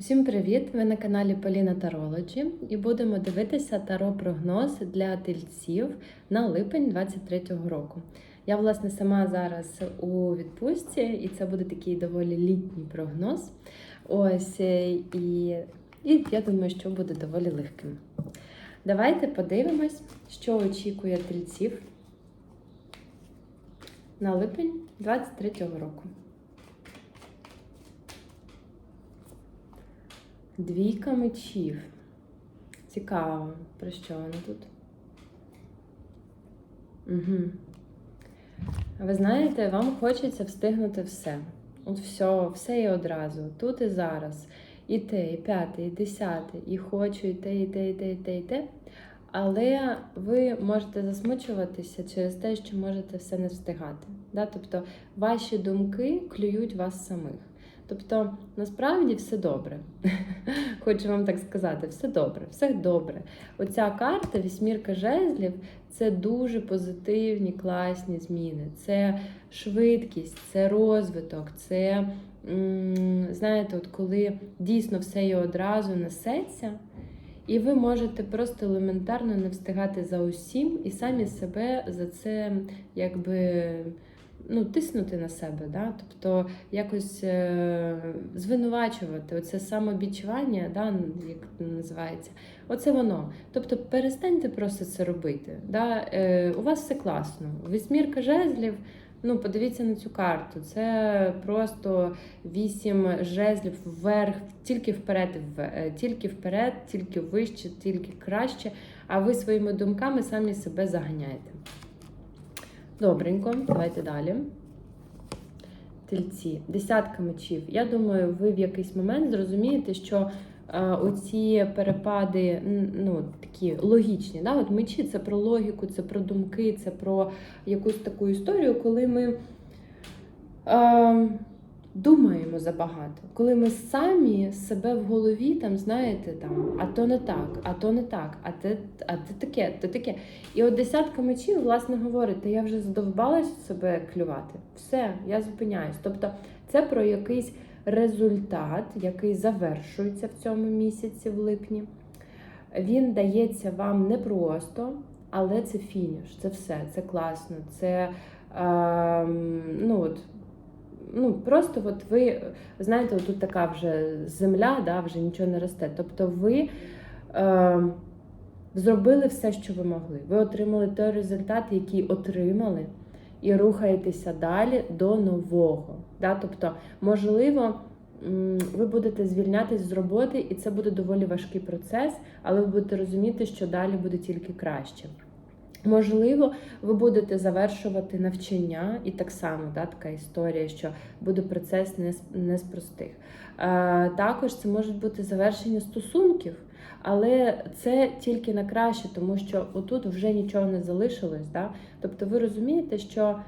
Усім привіт! Ви на каналі Поліна Тарологі і будемо дивитися таро-прогноз для тельців на липень 23-го року. Я, власне, сама зараз у відпустці, і це буде такий доволі літній прогноз. Ось е, і, і я думаю, що буде доволі легким. Давайте подивимось, що очікує тельців на липень 23-го року. Двійка мечів. Цікаво, про що вона тут? Угу. Ви знаєте, вам хочеться встигнути все. От все, все і одразу. Тут і зараз. І те, і п'яте, і десяте, і хочу, і те, і те, і те, і те, і те. Але ви можете засмучуватися через те, що можете все не встигати. Да? Тобто ваші думки клюють вас самих. Тобто, насправді все добре. Хочу вам так сказати, все добре, все добре. Оця карта, вісьмірка жезлів, це дуже позитивні, класні зміни. Це швидкість, це розвиток, це, знаєте, от коли дійсно все і одразу несеться, і ви можете просто елементарно не встигати за усім і самі себе за це якби ну, тиснути на себе, да? тобто якось е, звинувачувати, оце самобічування, да, як називається, оце воно. Тобто перестаньте просто це робити. Да? Е, У вас все класно. Вісьмірка жезлів. Ну, подивіться на цю карту. Це просто вісім жезлів вверх, тільки вперед, в- тільки вперед, тільки вище, тільки краще. А ви своїми думками самі себе заганяєте. Добренько, давайте далі. Тельці, десятка мечів. Я думаю, ви в якийсь момент зрозумієте, що е, оці перепади ну, такі логічні. Да? От мечі це про логіку, це про думки, це про якусь таку історію, коли ми е, думаємо забагато, коли ми самі себе в голові там, знаєте, там, а то не так, а то не так, а те, а те таке, те таке. І от десятка мечів, власне, говорить, та я вже задовбалась себе клювати. Все, я зупиняюсь. Тобто це про якийсь результат, який завершується в цьому місяці, в липні. Він дається вам непросто, але це фініш, це все, це класно. Це е, ну, от, ну, просто от ви знаєте, тут така вже земля, да, вже нічого не росте. Тобто ви е, зробили все, що ви могли. Ви отримали той результат, який отримали, і рухаєтеся далі до нового. Да? Тобто, можливо, ви будете звільнятись з роботи, і це буде доволі важкий процес, але ви будете розуміти, що далі буде тільки краще. Можливо, ви будете завершувати навчання, і так само да, така історія, що буде процес не з, простих. Е, також це можуть бути завершення стосунків, але це тільки на краще, тому що отут вже нічого не залишилось. Да? Тобто ви розумієте, що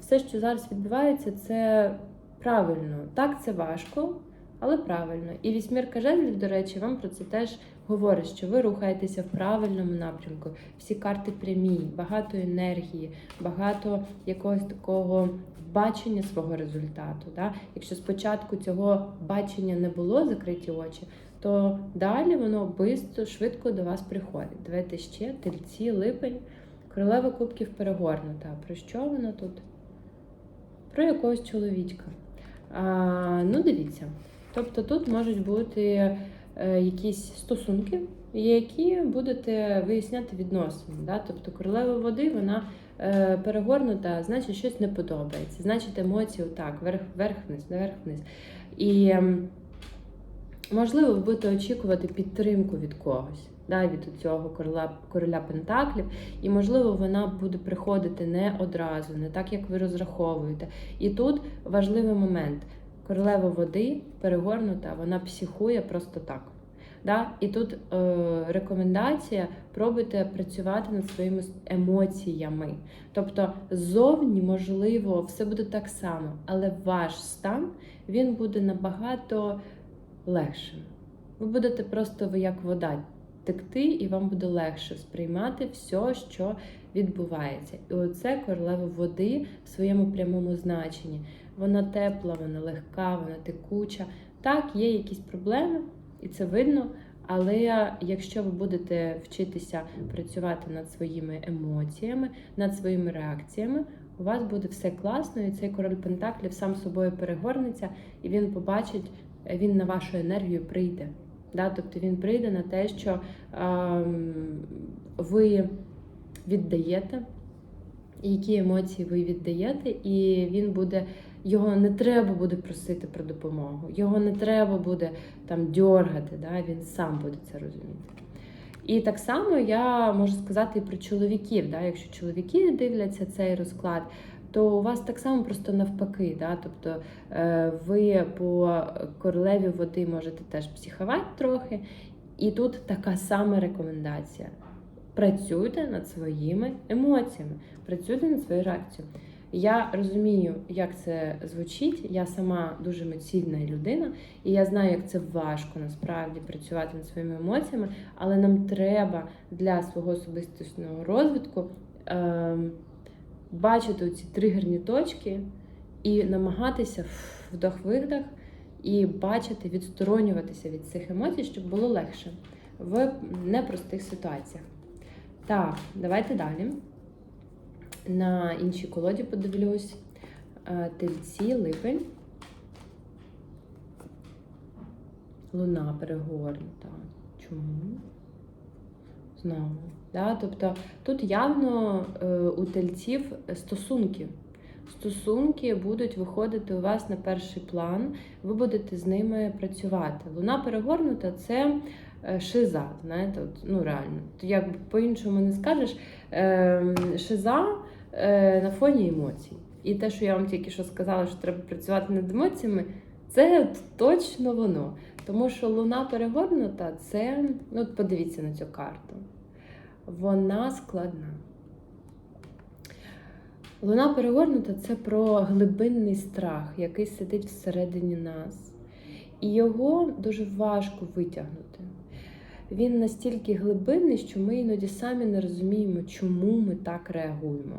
все, що зараз відбувається, це правильно. Так, це важко, але правильно. І вісьмірка жезлів, до речі, вам про це теж говорить, що ви рухаєтеся в правильному напрямку. Всі карти прямі, багато енергії, багато якогось такого бачення свого результату. Да? Якщо спочатку цього бачення не було, закриті очі, то далі воно бисто, швидко до вас приходить. Давайте ще тельці, липень, королева кубків перегорнута. Про що вона тут? Про якогось чоловічка. А, ну, дивіться. Тобто тут можуть бути е, якісь стосунки, які будете виясняти відносини. Да? Тобто королева води, вона е, перегорнута, значить щось не подобається. Значить, емоції отак, вверх, вверх-вниз, вверх-вниз. І ем, можливо, ви будете очікувати підтримку від когось. Да, від цього короля, короля Пентаклів, і можливо вона буде приходити не одразу, не так, як ви розраховуєте. І тут важливий момент: королева води перегорнута, вона психує просто так. Да? І тут е, рекомендація пробуйте працювати над своїми емоціями. Тобто, ззовні, можливо, все буде так само, але ваш стан він буде набагато легшим. Ви будете просто як вода текти, і вам буде легше сприймати все, що відбувається. І оце королева води в своєму прямому значенні. Вона тепла, вона легка, вона текуча. Так, є якісь проблеми, і це видно. Але якщо ви будете вчитися працювати над своїми емоціями, над своїми реакціями, у вас буде все класно, і цей король Пентаклів сам собою перегорнеться, і він побачить, він на вашу енергію прийде. Да? Тобто він прийде на те, що ем, ви віддаєте, які емоції ви віддаєте, і він буде. Його не треба буде просити про допомогу, його не треба буде там дьоргати, да? він сам буде це розуміти. І так само я можу сказати і про чоловіків. Да? Якщо чоловіки дивляться цей розклад, то у вас так само просто навпаки. Да? Тобто е, ви по королеві води можете теж психувати трохи. І тут така сама рекомендація. Працюйте над своїми емоціями, працюйте над своєю реакцією. Я розумію, як це звучить. Я сама дуже емоційна людина, і я знаю, як це важко насправді працювати над своїми емоціями, але нам треба для свого особистісного розвитку е, бачити ці тригерні точки і намагатися вдох-видох і бачити, відсторонюватися від цих емоцій, щоб було легше в непростих ситуаціях. Так, давайте далі. На іншій колоді подивлюсь. Е, Тельці, липень. Луна перегорнута. Чому? Знову. Да? Тобто тут явно е, у тельців стосунки. Стосунки будуть виходити у вас на перший план, ви будете з ними працювати. Луна перегорнута це е, шиза. знаєте, от, Ну реально. Як по-іншому не скажеш, е, шиза на фоні емоцій. І те, що я вам тільки що сказала, що треба працювати над емоціями, це точно воно. Тому що луна перегорнута, це, ну от подивіться на цю карту. Вона складна. Луна перегорнута це про глибинний страх, який сидить всередині нас. І його дуже важко витягнути. Він настільки глибинний, що ми іноді самі не розуміємо, чому ми так реагуємо.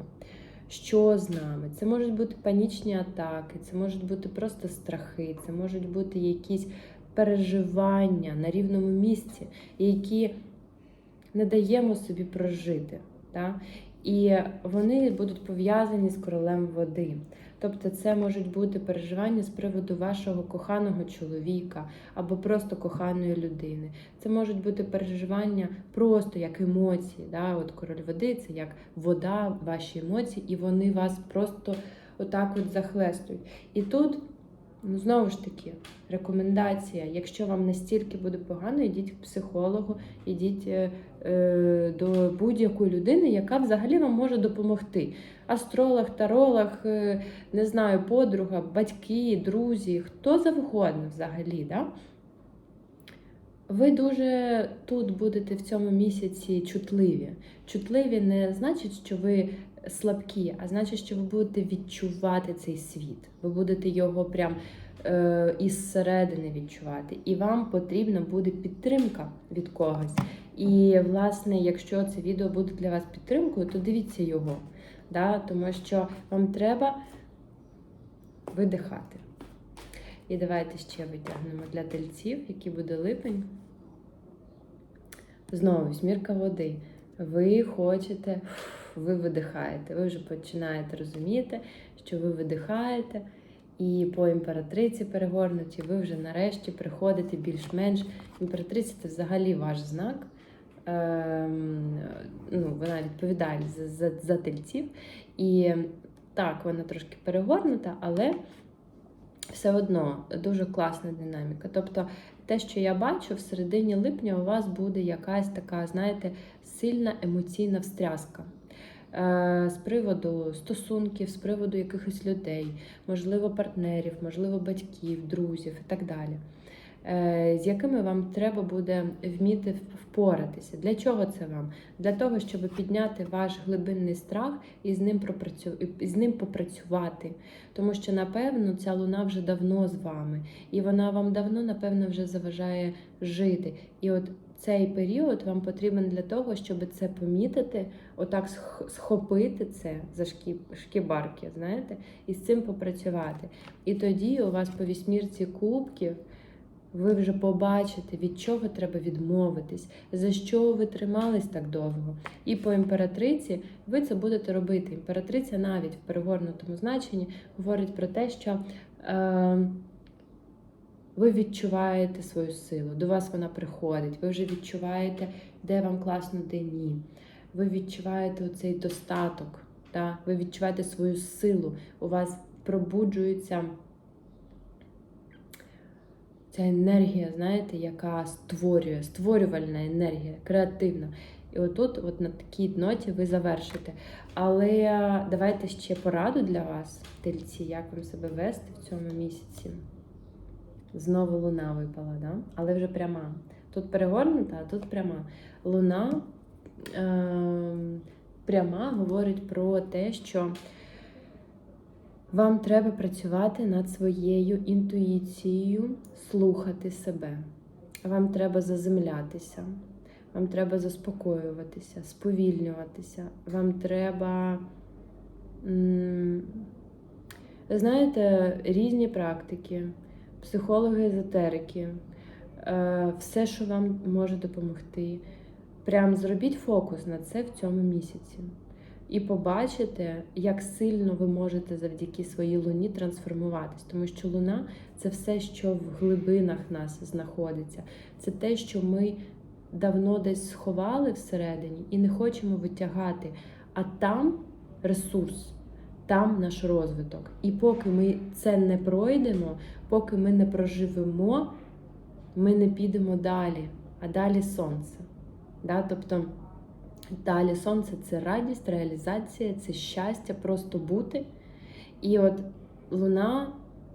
Що з нами? Це можуть бути панічні атаки, це можуть бути просто страхи, це можуть бути якісь переживання на рівному місці, які не даємо собі прожити. Так? І вони будуть пов'язані з королем води. Тобто це можуть бути переживання з приводу вашого коханого чоловіка або просто коханої людини. Це можуть бути переживання просто як емоції. Да? От король води це як вода, ваші емоції, і вони вас просто отак от захлестують. І тут. Ну, знову ж таки, рекомендація. Якщо вам настільки буде погано, йдіть к психологу, йдіть е, е, до будь-якої людини, яка взагалі вам може допомогти. Астролог, таролог, е, не знаю, подруга, батьки, друзі, хто завгодно взагалі. Да? Ви дуже тут будете в цьому місяці чутливі. Чутливі не значить, що ви слабкі, а значить, що ви будете відчувати цей світ. Ви будете його прям е, із середини відчувати. І вам потрібна буде підтримка від когось. І, власне, якщо це відео буде для вас підтримкою, то дивіться його. Да? Тому що вам треба видихати. І давайте ще витягнемо для тельців, який буде липень. Знову змірка води. Ви хочете, ви видихаєте. Ви вже починаєте розуміти, що ви видихаєте, і по імператриці перегорнуті, ви вже нарешті приходите більш-менш. Імператриця це взагалі ваш знак. Ем, ну, Вона відповідає за, за, за тельців. І так, вона трошки перегорнута, але все одно дуже класна динаміка. Тобто, те, що я бачу, в середині липня у вас буде якась така, знаєте, сильна емоційна встряска. Е, з приводу стосунків, з приводу якихось людей, можливо, партнерів, можливо, батьків, друзів і так далі. Е, з якими вам треба буде вміти впоратися. Для чого це вам? Для того, щоб підняти ваш глибинний страх і з ним пропрацю... і з ним попрацювати. Тому що, напевно, ця луна вже давно з вами, і вона вам давно, напевно, вже заважає жити. І от цей період вам потрібен для того, щоб це помітити, отак схопити це за шкібарки, знаєте, і з цим попрацювати. І тоді у вас по вісьмірці кубків ви вже побачите, від чого треба відмовитись, за що ви тримались так довго. І по імператриці ви це будете робити. Імператриця навіть в перегорнутому значенні говорить про те, що е, ви відчуваєте свою силу, до вас вона приходить, ви вже відчуваєте, де вам класно, де ні. Ви відчуваєте оцей достаток, та? ви відчуваєте свою силу, у вас пробуджується ця енергія, знаєте, яка створює, створювальна енергія, креативна. І отут, от на такій ноті, ви завершите. Але давайте ще пораду для вас, тельці, як вам себе вести в цьому місяці. Знову луна випала, да? але вже пряма. Тут перегорнута, а тут пряма. Луна е- пряма говорить про те, що вам треба працювати над своєю інтуїцією, слухати себе. Вам треба заземлятися, вам треба заспокоюватися, сповільнюватися. Вам треба, знаєте, різні практики, психологи, езотерики, е, все, що вам може допомогти. Прям зробіть фокус на це в цьому місяці. І побачите, як сильно ви можете завдяки своїй луні трансформуватись, тому що луна це все, що в глибинах нас знаходиться. Це те, що ми давно десь сховали всередині і не хочемо витягати. А там ресурс, там наш розвиток. І поки ми це не пройдемо, поки ми не проживемо, ми не підемо далі, а далі сонце. Да? Тобто далі сонце це радість, реалізація, це щастя, просто бути. І от луна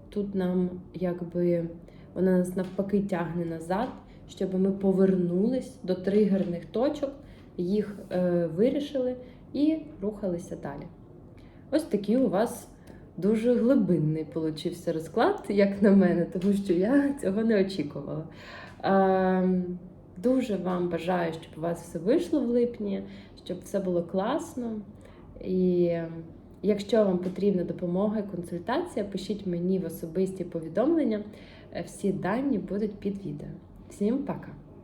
тут нам якби вона нас навпаки тягне назад, щоб ми повернулись до тригерних точок, їх е, вирішили і рухалися далі. Ось такий у вас дуже глибинний получився розклад, як на мене, тому що я цього не очікувала. Е, Дуже вам бажаю, щоб у вас все вийшло в липні, щоб все було класно. І якщо вам потрібна допомога, і консультація, пишіть мені в особисті повідомлення. Всі дані будуть під відео. Всім пока!